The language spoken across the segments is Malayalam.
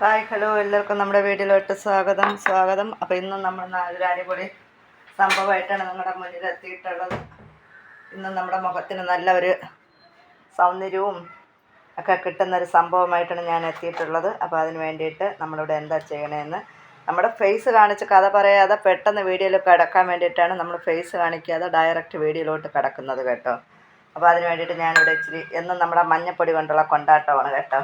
ഹായ് ഹലോ എല്ലാവർക്കും നമ്മുടെ വീട്ടിലോട്ട് സ്വാഗതം സ്വാഗതം. അപ്പോൾ ഇന്ന് നമ്മൾ നല്ലൊരു അടിപൊളി സംഭവമായിട്ടാണ് നിങ്ങളുടെ മുന്നിൽ എത്തിയിട്ടുള്ളത്. ഇന്ന് നമ്മുടെ മുഖത്തിന് നല്ല ഒരു സൗന്ദര്യവും ഒക്കെ കിട്ടുന്ന ഒരു സംഭവമായിട്ടാണ് ഞാൻ എത്തിയിട്ടുള്ളത്. അപ്പോൾ അതിന് വേണ്ടിയിട്ട് നമ്മളിവിടെ എന്താ ചെയ്യണമെന്ന് നമ്മുടെ ഫേസ് കാണിച്ച് കഥ പറയാതെ പെട്ടെന്ന് വീഡിയോയിൽ കിടക്കാൻ വേണ്ടിയിട്ടാണ് നമ്മൾ ഫേസ് കാണിക്കാതെ ഡയറക്റ്റ് വീഡിയോയിലോട്ട് കിടക്കുന്നത് കേട്ടോ. അപ്പോൾ അതിന് വേണ്ടിയിട്ട് ഞാനിവിടെ ഇച്ചിരി എന്നും നമ്മുടെ മഞ്ഞപ്പൊടി കൊണ്ടുള്ള കൊണ്ടാട്ടമാണ് കേട്ടോ.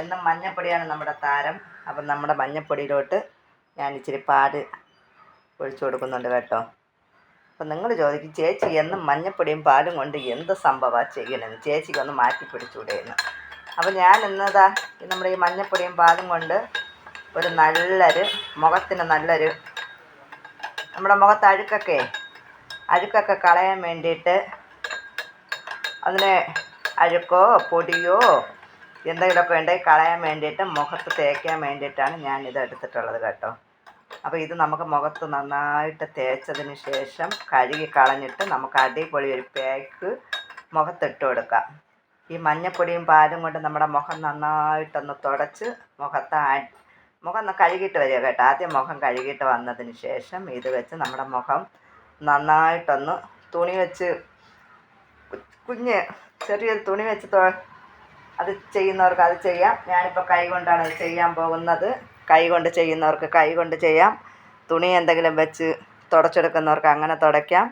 എന്നും മഞ്ഞപ്പൊടിയാണ് നമ്മുടെ താരം. അപ്പം നമ്മുടെ മഞ്ഞപ്പൊടിയിലോട്ട് ഞാൻ ഇച്ചിരി പാൽ ഒഴിച്ചു കൊടുക്കുന്നുണ്ട് കേട്ടോ. അപ്പം നിങ്ങൾ ചോദിക്കും ചേച്ചി എന്നും മഞ്ഞപ്പൊടിയും പാലും കൊണ്ട് എന്ത് സംഭവമാണ് ചെയ്യണമെന്ന് ചേച്ചിക്ക് ഒന്ന് മാറ്റി എന്ന് അപ്പം ഞാൻ ഇന്നതാ നമ്മുടെ ഈ മഞ്ഞപ്പൊടിയും പാലും കൊണ്ട് ഒരു നല്ലൊരു മുഖത്തിന് നല്ലൊരു നമ്മുടെ മുഖത്ത് അഴുക്കൊക്കെ അഴുക്കൊക്കെ കളയാൻ വേണ്ടിയിട്ട് അതിനെ അഴുക്കോ പൊടിയോ എന്തെങ്കിലുമൊക്കെ ഉണ്ടെങ്കിൽ കളയാൻ വേണ്ടിയിട്ട് മുഖത്ത് തേക്കാൻ വേണ്ടിയിട്ടാണ് ഞാൻ ഇത് എടുത്തിട്ടുള്ളത് കേട്ടോ. അപ്പോൾ ഇത് നമുക്ക് മുഖത്ത് നന്നായിട്ട് തേച്ചതിന് ശേഷം കഴുകി കളഞ്ഞിട്ട് നമുക്ക് അടിപൊളി ഒരു പാക്ക് മുഖത്തിട്ട് കൊടുക്കാം. ഈ മഞ്ഞപ്പൊടിയും പാലും കൊണ്ട് നമ്മുടെ മുഖം നന്നായിട്ടൊന്ന് തുടച്ച് മുഖത്ത് മുഖം ഒന്ന് കഴുകിയിട്ട് വരിക കേട്ടോ. ആദ്യം മുഖം കഴുകിയിട്ട് വന്നതിന് ശേഷം ഇത് വെച്ച് നമ്മുടെ മുഖം നന്നായിട്ടൊന്ന് തുണി വെച്ച് കുഞ്ഞ് ചെറിയൊരു തുണി വെച്ച് അത് ചെയ്യുന്നവർക്ക് അത് ചെയ്യാം. ഞാനിപ്പോൾ കൈ കൊണ്ടാണ് അത് ചെയ്യാൻ പോകുന്നത്. കൈ കൊണ്ട് ചെയ്യുന്നവർക്ക് കൈ കൊണ്ട് ചെയ്യാം. തുണി എന്തെങ്കിലും വെച്ച് തുടച്ചെടുക്കുന്നവർക്ക് അങ്ങനെ തുടയ്ക്കാം.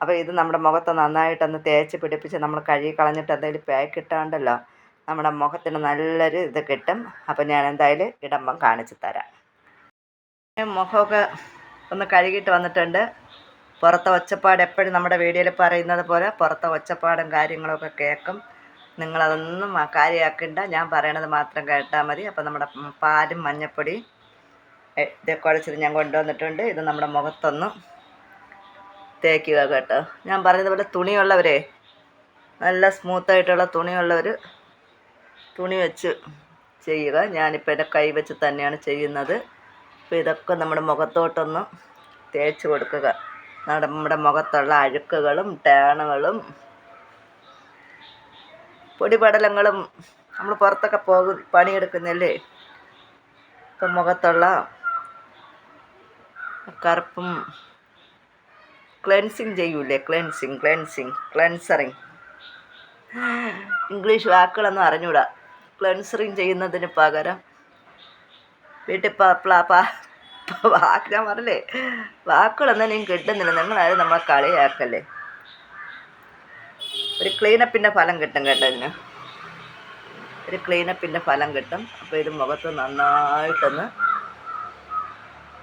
അപ്പോൾ ഇത് നമ്മുടെ മുഖത്ത് നന്നായിട്ടൊന്ന് തേച്ച് പിടിപ്പിച്ച് നമ്മൾ കഴുകി കളഞ്ഞിട്ട് എന്തെങ്കിലും പാക്ക് ഇട്ടാണ്ടല്ലോ നമ്മുടെ മുഖത്തിന് നല്ലൊരു ഇത് കിട്ടും. അപ്പോൾ ഞാൻ എന്തായാലും ഇടമ്പം കാണിച്ചു തരാം. മുഖമൊക്കെ ഒന്ന് കഴുകിയിട്ട് വന്നിട്ടുണ്ട്. പുറത്തെ ഒച്ചപ്പാട് എപ്പോഴും നമ്മുടെ വീഡിയോയിൽ പറയുന്നത് പോലെ പുറത്തെ ഒച്ചപ്പാടും കാര്യങ്ങളൊക്കെ കേൾക്കും. നിങ്ങളതൊന്നും കാര്യമാക്കണ്ട. ഞാൻ പറയണത് മാത്രം കേട്ടാൽ മതി. അപ്പോൾ നമ്മുടെ പാലും മഞ്ഞപ്പൊടി കുഴച്ചത് ഞാൻ കൊണ്ടുവന്നിട്ടുണ്ട്. ഇത് നമ്മുടെ മുഖത്തൊന്ന് തേക്കുക കേട്ടോ. ഞാൻ പറഞ്ഞതുപോലെ പോലെ തുണിയുള്ളവരെ നല്ല സ്മൂത്തായിട്ടുള്ള തുണിയുള്ളവർ തുണി വെച്ച് ചെയ്യുക. ഞാനിപ്പോൾ എന്റെ കൈ വെച്ച് തന്നെയാണ് ചെയ്യുന്നത്. അപ്പോൾ ഇതൊക്കെ നമ്മുടെ മുഖത്തോട്ടൊന്ന് തേച്ച് കൊടുക്കുക. നമ്മുടെ നമ്മുടെ മുഖത്തുള്ള അഴുക്കുകളും ടേണുകളും പൊടിപടലങ്ങളും നമ്മൾ പുറത്തൊക്കെ പോകും പണിയെടുക്കുന്നല്ലേ? ഇപ്പം മുഖത്തുള്ള കറുപ്പും ക്ലെൻസിങ് ചെയ്യൂലേ? ക്ലെൻസിങ് ക്ലെൻസിങ് ക്ലെൻസറിങ് ഇംഗ്ലീഷ് വാക്കുകളൊന്നും അറിഞ്ഞൂടാ. ക്ലെൻസറിങ് ചെയ്യുന്നതിന് പകരം വീട്ടിൽ വാക്ക് ഞാൻ പറഞ്ഞില്ലേ? വാക്കുകളൊന്നും എനിക്ക് കിട്ടുന്നില്ല. നിങ്ങളാരും നമ്മളെ കളിയാക്കല്ലേ? ഒരു ക്ലീനപ്പിന്റെ ഫലം കിട്ടും കേട്ടോ ഇതിന്. ഒരു ക്ലീനപ്പിന്റെ ഫലം കിട്ടും. അപ്പോൾ ഇത് മുഖത്ത് നന്നായിട്ടൊന്ന്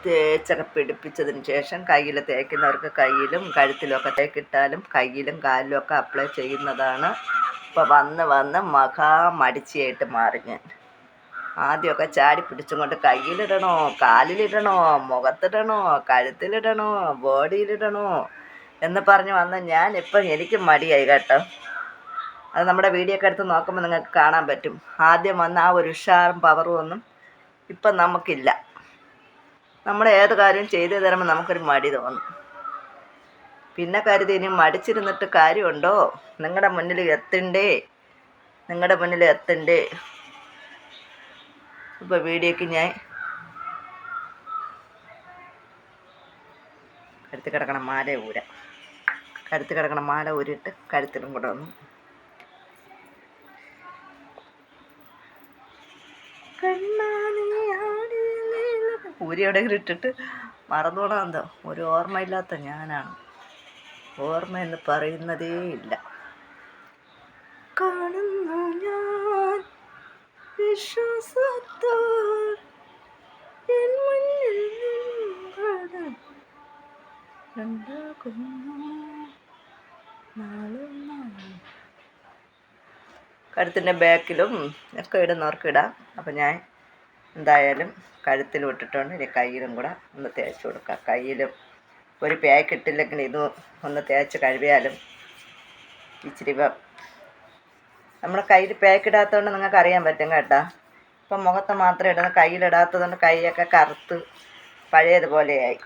തേച്ചൊക്കെ പിടിപ്പിച്ചതിന് ശേഷം കയ്യിൽ തേക്കുന്നവർക്ക് കയ്യിലും കഴുത്തിലുമൊക്കെ തേക്കിട്ടാലും കയ്യിലും കാലിലും ഒക്കെ അപ്ലൈ ചെയ്യുന്നതാണ്. ഇപ്പോൾ വന്ന് വന്ന് മഹാ മടിച്ചിയായിട്ട് മാറി ഞാൻ. ആദ്യമൊക്കെ ചാടി പിടിച്ചും കൊണ്ട് കയ്യിലിടണോ കാലിലിടണോ മുഖത്തിടണോ കഴുത്തിലിടണോ ബോഡിയിലിടണോ എന്ന് പറഞ്ഞ് വന്ന ഞാൻ ഇപ്പം എനിക്ക് മടിയായി കേട്ടോ. അത് നമ്മുടെ വീഡിയോ ഒക്കെ എടുത്ത് നോക്കുമ്പോൾ നിങ്ങൾക്ക് കാണാൻ പറ്റും. ആദ്യം വന്ന ആ ഒരു ഉഷാറും പവറും ഒന്നും ഇപ്പം നമുക്കില്ല. നമ്മൾ ഏത് കാര്യവും ചെയ്തു തരുമ്പോൾ നമുക്കൊരു മടി തോന്നും. പിന്നെ കരുതി ഇനി മടിച്ചിരുന്നിട്ട് കാര്യമുണ്ടോ? നിങ്ങളുടെ മുന്നിൽ എത്തണ്ടേ? നിങ്ങളുടെ മുന്നിൽ എത്തണ്ടേ? ഇപ്പോൾ വീഡിയോക്ക് ഞാൻ കഴുത്തി കിടക്കണ മാല ഊര. കഴുത്ത് കിടക്കണ മാല ഊരിയിട്ട് കഴുത്തിലും കൂടെ ഒന്ന് ഊരി എവിടെയെങ്കിലും ഇട്ടിട്ട് മറന്നോടാ എന്തോ ഒരു ഓർമ്മയില്ലാത്ത ഞാനാണ്. ഓർമ്മ എന്ന് പറയുന്നതേ ഇല്ല. കാണുന്നു ഞാൻ വിശ്വാസത്താൽ എൻ മുന്നിൽ കഴുത്തിന്റെ ബാക്കിലും ഒക്കെ ഇടുന്നവർക്ക് ഇടാം. അപ്പം ഞാൻ എന്തായാലും കഴുത്തിലും ഇട്ടിട്ടുണ്ട് ഇനി കയ്യിലും കൂടെ ഒന്ന് തേച്ച് കൊടുക്കാം. കയ്യിലും ഒരു പാക്ക് ഇട്ടില്ലെങ്കിൽ ഇത് ഒന്ന് തേച്ച് കഴുകിയാലും ഇച്ചിരി നമ്മുടെ കയ്യിൽ പാക്ക് ഇടാത്തതുകൊണ്ട് നിങ്ങൾക്ക് അറിയാൻ പറ്റും കേട്ടോ. ഇപ്പം മുഖത്ത് മാത്രം ഇടുന്ന കയ്യിലിടാത്തതുകൊണ്ട് കൈയൊക്കെ കറുത്ത് പഴയതുപോലെയായി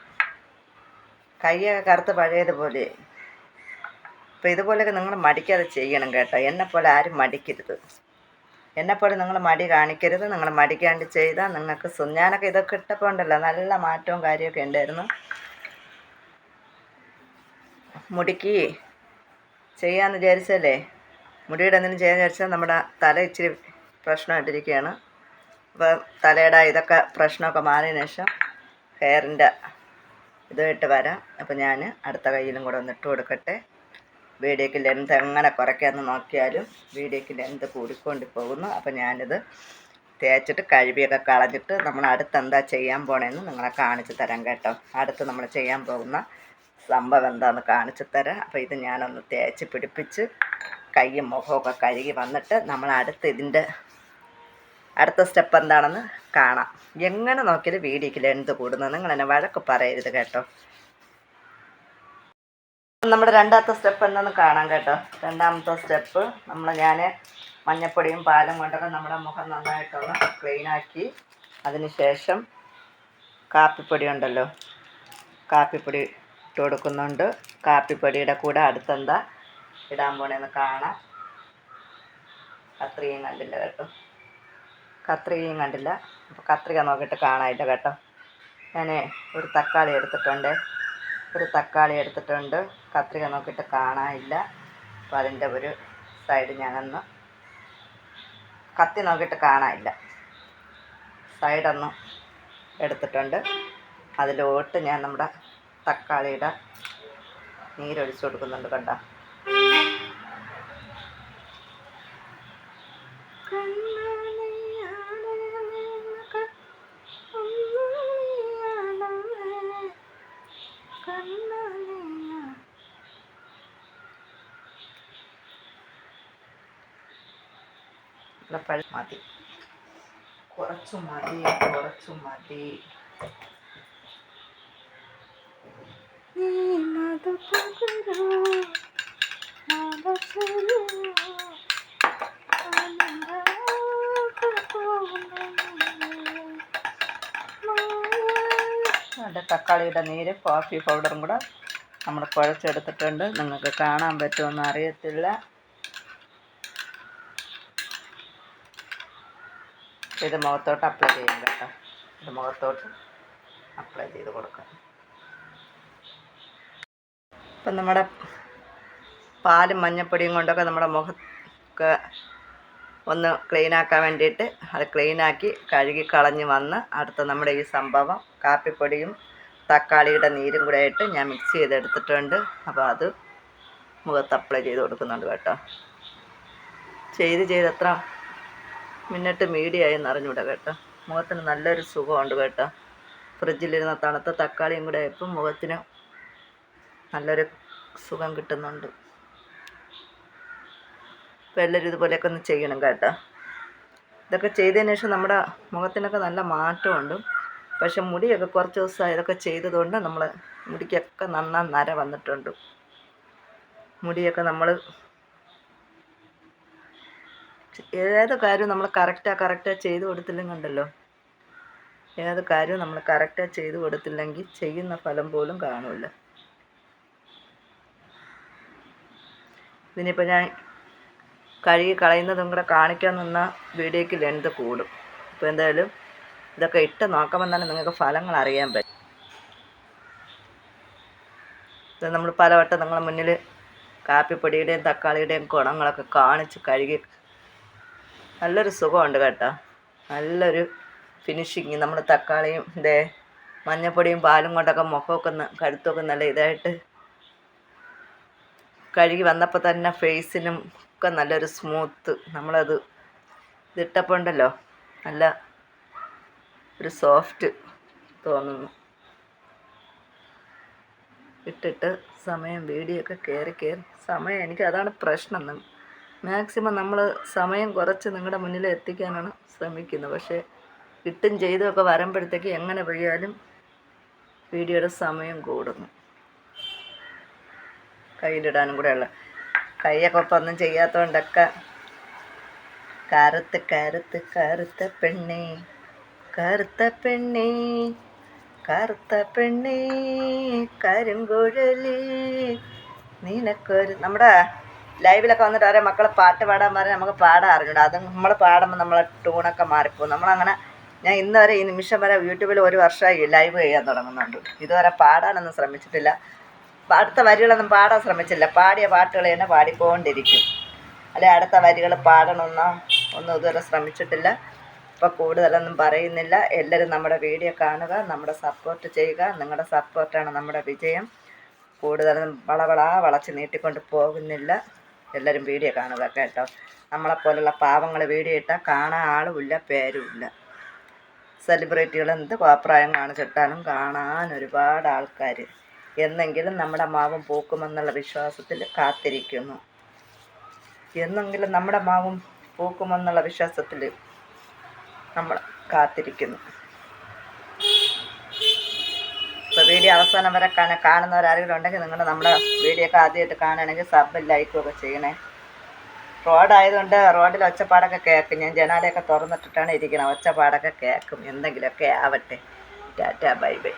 കൈയൊക്കെ കറുത്ത് പഴയതുപോലെ. അപ്പോൾ ഇതുപോലെയൊക്കെ നിങ്ങൾ മടിക്കാതെ ചെയ്യണം കേട്ടോ. എന്നെപ്പോലെ ആരും മടിക്കരുത്. എന്നെപ്പോലെ നിങ്ങൾ മടി കാണിക്കരുത്. നിങ്ങൾ മടിക്കാണ്ട് ചെയ്താൽ നിങ്ങൾക്ക് ഞാനൊക്കെ ഇതൊക്കെ ഇട്ടപ്പോൾ ഉണ്ടല്ലോ നല്ല മാറ്റവും കാര്യമൊക്കെ ഉണ്ടായിരുന്നു. മുടിക്ക് ചെയ്യാമെന്ന് വിചാരിച്ചല്ലേ? മുടിയുടെ എന്തെങ്കിലും ചെയ്യാൻ വിചാരിച്ചാൽ നമ്മുടെ തല ഇച്ചിരി പ്രശ്നമായിട്ടിരിക്കുകയാണ്. അപ്പോൾ തലയുടെ ഇതൊക്കെ പ്രശ്നമൊക്കെ മാറിയതിന് ശേഷം ഹെയറിന്റെ ഇതായിട്ട് വരാം. അപ്പോൾ ഞാൻ അടുത്ത കയ്യിലും കൂടെ ഒന്ന് ഇട്ട് കൊടുക്കട്ടെ. വീഡിയോക്ക് ലെന്ത് എങ്ങനെ കുറയ്ക്കാമെന്ന് നോക്കിയാലും വീഡിയോക്ക് ലെന്ത് കൂടിക്കൊണ്ട് പോകുന്നു. അപ്പോൾ ഞാനിത് തേച്ചിട്ട് കഴുകിയൊക്കെ കളഞ്ഞിട്ട് നമ്മൾ അടുത്ത് എന്താ ചെയ്യാൻ പോണേന്ന് നിങ്ങളെ കാണിച്ചു തരാം കേട്ടോ. അടുത്ത് നമ്മൾ ചെയ്യാൻ പോകുന്ന സംഭവം എന്താണെന്ന് കാണിച്ചു തരാം. അപ്പോൾ ഇത് ഞാനൊന്ന് തേച്ച് പിടിപ്പിച്ച് കൈയും മുഖമൊക്കെ കഴുകി വന്നിട്ട് നമ്മൾ അടുത്ത് ഇതിന്റെ അടുത്ത സ്റ്റെപ്പ് എന്താണെന്ന് കാണാം. എങ്ങനെ നോക്കിയാലും വീഡിയോക്ക് ലെന്ത് കൂടുന്നത് നിങ്ങൾ എന്നെ വഴക്ക് പറയരുത് കേട്ടോ. നമ്മുടെ രണ്ടാമത്തെ സ്റ്റെപ്പ് എന്താണെന്ന് കാണാം കേട്ടോ. രണ്ടാമത്തെ സ്റ്റെപ്പ് നമ്മൾ ഞാൻ മഞ്ഞപ്പൊടിയും പാലും കൊണ്ടൊക്കെ നമ്മുടെ മുഖം നന്നായിട്ടൊന്ന് ക്ലീനാക്കി അതിന് ശേഷം കാപ്പിപ്പൊടി ഉണ്ടല്ലോ. കാപ്പിപ്പൊടി ഇട്ട് കൊടുക്കുന്നുണ്ട്. കാപ്പിപ്പൊടിയുടെ കൂടെ അടുത്തെന്താ ഇടാൻ പോണേന്ന് കാണാം. അത്രയും കണ്ടില്ല കേട്ടോ. കത്രികയും കണ്ടില്ല. അപ്പോൾ കത്രിക നോക്കിയിട്ട് കാണാനില്ല കേട്ടോ. ഞാൻ ഒരു തക്കാളി എടുത്തിട്ടുണ്ട്. ഒരു തക്കാളി എടുത്തിട്ടുണ്ട്. കത്രിക നോക്കിയിട്ട് കാണാനില്ല. അപ്പോൾ അതിന്റെ ഒരു സൈഡ് ഞാനൊന്ന് കത്തി നോക്കിയിട്ട് കാണാനില്ല. സൈഡൊന്ന് എടുത്തിട്ടുണ്ട്. അതിലോട്ട് ഞാൻ നമ്മുടെ തക്കാളിയുടെ നീരൊഴിച്ച് കൊടുക്കുന്നുണ്ട് കണ്ടോ പഴ മതി. കുറച്ചു മതി കുറച്ചു മതി. നീ മധു പകരൂ, മനസ്സിലൂ, അതിന്റെ തക്കാളിയുടെ നീര് കോഫി പൗഡറും കൂടെ നമ്മൾ കുഴച്ചെടുത്തിട്ടുണ്ട്. നിങ്ങൾക്ക് കാണാൻ പറ്റുമെന്ന് അറിയത്തില്ല. ഇത് മുഖത്തോട്ട് അപ്ലൈ ചെയ്യും കേട്ടോ. ഇത് മുഖത്തോട്ട് അപ്ലൈ ചെയ്ത് കൊടുക്കാം. ഇപ്പം നമ്മുടെ പാലും മഞ്ഞപ്പൊടിയും കൊണ്ടൊക്കെ നമ്മുടെ മുഖമൊക്കെ ഒന്ന് ക്ലീനാക്കാൻ വേണ്ടിയിട്ട് അത് ക്ലീനാക്കി കഴുകി കളഞ്ഞ് വന്ന് അടുത്ത നമ്മുടെ ഈ സംഭവം കാപ്പിപ്പൊടിയും തക്കാളിയുടെ നീരും കൂടെ ആയിട്ട് ഞാൻ മിക്സ് ചെയ്തെടുത്തിട്ടുണ്ട്. അപ്പോൾ അത് മുഖത്ത് അപ്ലൈ ചെയ്ത് കൊടുക്കുന്നുണ്ട് കേട്ടോ. ചെയ്ത് ചെയ്ത് എത്ര? മിനിറ്റ് മീഡിയായി എന്നറിഞ്ഞൂടാ കേട്ടോ. മുഖത്തിന് നല്ലൊരു സുഖമുണ്ട് കേട്ടോ. ഫ്രിഡ്ജിലിരുന്ന തണുത്ത തക്കാളിയും കൂടെ ഇപ്പം മുഖത്തിന് നല്ലൊരു സുഖം കിട്ടുന്നുണ്ട്. അപ്പോൾ എല്ലാവരും ഇതുപോലെയൊക്കെ ഒന്ന് ചെയ്യണം കേട്ടോ. ഇതൊക്കെ ചെയ്തതിന് ശേഷം നമ്മുടെ മുഖത്തിനൊക്കെ നല്ല മാറ്റമുണ്ട്. പക്ഷെ മുടിയൊക്കെ കുറച്ച് ദിവസം ഇതൊക്കെ ചെയ്തതുകൊണ്ട് നമ്മൾ മുടിക്കൊക്കെ നന്നാ നര വന്നിട്ടുണ്ട്. മുടിയൊക്കെ നമ്മൾ ഏത് കാര്യവും നമ്മൾ കറക്റ്റാ കറക്റ്റാ ചെയ്ത് കൊടുത്തില്ലെങ്കിൽ ഉണ്ടല്ലോ. ഏത് കാര്യവും നമ്മൾ കറക്റ്റാ ചെയ്ത് കൊടുത്തില്ലെങ്കിൽ ചെയ്യുന്ന ഫലം പോലും കാണില്ല. ഇതിനിപ്പോൾ ഞാൻ കഴുകി കളയുന്നതും കൂടെ കാണിക്കാൻ നിന്ന വീഡിയോയ്ക്ക് ലെന്ത് കൂടും. അപ്പോൾ എന്തായാലും ഇതൊക്കെ ഇട്ട് നോക്കുമ്പോൾ തന്നെ നിങ്ങൾക്ക് ഫലങ്ങൾ അറിയാൻ പറ്റും. ഇത് നമ്മൾ പലവട്ടം നിങ്ങളുടെ മുന്നിൽ കാപ്പിപ്പൊടിയുടെയും തക്കാളിയുടെയും ഗുണങ്ങളൊക്കെ കാണിച്ച് കഴുകി നല്ലൊരു സുഖമുണ്ട് കേട്ടോ. നല്ലൊരു ഫിനിഷിങ് നമ്മൾ തക്കാളിയും ഇതേ മഞ്ഞപ്പൊടിയും പാലും കൊണ്ടൊക്കെ മുഖമൊക്കെ കഴുത്തൊക്കെ നല്ല ഇതായിട്ട് കഴുകി വന്നപ്പോൾ തന്നെ ഫേസിനും ഒക്കെ നല്ലൊരു സ്മൂത്ത് നമ്മളത് ഇതിട്ടപ്പോൾ ഉണ്ടല്ലോ നല്ല ഒരു സോഫ്റ്റ് തോന്നുന്നു. ഇട്ടിട്ട് സമയം വീഡിയോ ഒക്കെ കയറി കയറി സമയം എനിക്ക് അതാണ് പ്രശ്നം മാക്സിമം നമ്മൾ സമയം കുറച്ച് നിങ്ങളുടെ മുന്നിൽ എത്തിക്കാനാണ് ശ്രമിക്കുന്നത്. പക്ഷേ കിട്ടും ചെയ്തുമൊക്കെ വരുമ്പോഴത്തേക്ക് എങ്ങനെ വഴിയാലും വീഡിയോയുടെ സമയം കൂടുന്നു. കയ്യിലിടാനും കൂടെ ഉള്ള കൈയൊക്കെ ഇപ്പം ഒന്നും ചെയ്യാത്തതുകൊണ്ടൊക്കെ കറുത്ത് കറുത്ത് കറുത്ത പെണ്ണേ കറുത്ത പെണ്ണേ കറുത്ത പെണ്ണേ കരുങ്കുഴലി നിനക്കൊരു നമ്മുടെ ലൈവിലൊക്കെ വന്നിട്ട് അവരെ മക്കളെ പാട്ട് പാടാൻ പറഞ്ഞാൽ നമുക്ക് പാടാൻ അറിഞ്ഞൂടാ അത് നമ്മൾ പാടുമ്പോൾ നമ്മളെ ട്യൂണൊക്കെ മാറിപ്പോകും. നമ്മളങ്ങനെ ഞാൻ ഇന്ന് വരെ ഈ നിമിഷം വരെ യൂട്യൂബിൽ ഒരു വർഷമായി ലൈവ് ചെയ്യാൻ തുടങ്ങുന്നുണ്ട്. ഇതുവരെ പാടാനൊന്നും ശ്രമിച്ചിട്ടില്ല. അടുത്ത വരികളൊന്നും പാടാൻ ശ്രമിച്ചില്ല. പാടിയ പാട്ടുകൾ തന്നെ പാടിക്കൊണ്ടിരിക്കും. അല്ലെ അടുത്ത വരികൾ പാടണമെന്നോ ഒന്നും ഇതുവരെ ശ്രമിച്ചിട്ടില്ല. ഇപ്പോൾ കൂടുതലൊന്നും പറയുന്നില്ല. എല്ലാവരും നമ്മുടെ വീഡിയോ കാണുക നമ്മുടെ സപ്പോർട്ട് ചെയ്യുക. നിങ്ങളുടെ സപ്പോർട്ടാണ് നമ്മുടെ വിജയം. കൂടുതലൊന്നും വളവളാ വളച്ച് നീട്ടിക്കൊണ്ട് പോകുന്നില്ല. എല്ലാവരും വീഡിയോ കാണുക കേട്ടോ. നമ്മളെപ്പോലുള്ള പാവങ്ങൾ വീഡിയോ ഇട്ടാൽ കാണാൻ ആളുമില്ല പേരുമില്ല. സെലിബ്രിറ്റികൾ എന്ത് അഭിപ്രായം കാണിച്ചിട്ടാലും കാണാൻ ഒരുപാട് ആൾക്കാർ എന്നെങ്കിലും നമ്മുടെ മാവും പൂക്കുമെന്നുള്ള വിശ്വാസത്തിൽ കാത്തിരിക്കുന്നു. എന്നെങ്കിലും നമ്മുടെ മാവും പൂക്കുമെന്നുള്ള വിശ്വാസത്തിൽ നമ്മൾ കാത്തിരിക്കുന്നു ഇപ്പോൾ വീഡിയോ അവസാനം വരെ കാണാൻ കാണുന്നവരാരെങ്കിലും ഉണ്ടെങ്കിൽ നിങ്ങളുടെ നമ്മുടെ വീഡിയോ ഒക്കെ ആദ്യമായിട്ട് കാണുകയാണെങ്കിൽ സബും ലൈക്കും ഒക്കെ ചെയ്യണേ. റോഡായതുകൊണ്ട് റോഡിൽ ഒച്ചപ്പാടൊക്കെ കേൾക്കും. ഞാൻ ജനാലയൊക്കെ തുറന്നിട്ടിട്ടാണ് ഇരിക്കുന്നത് ഒച്ചപ്പാടൊക്കെ കേൾക്കും. എന്തെങ്കിലുമൊക്കെ ആവട്ടെ. Tata bye bye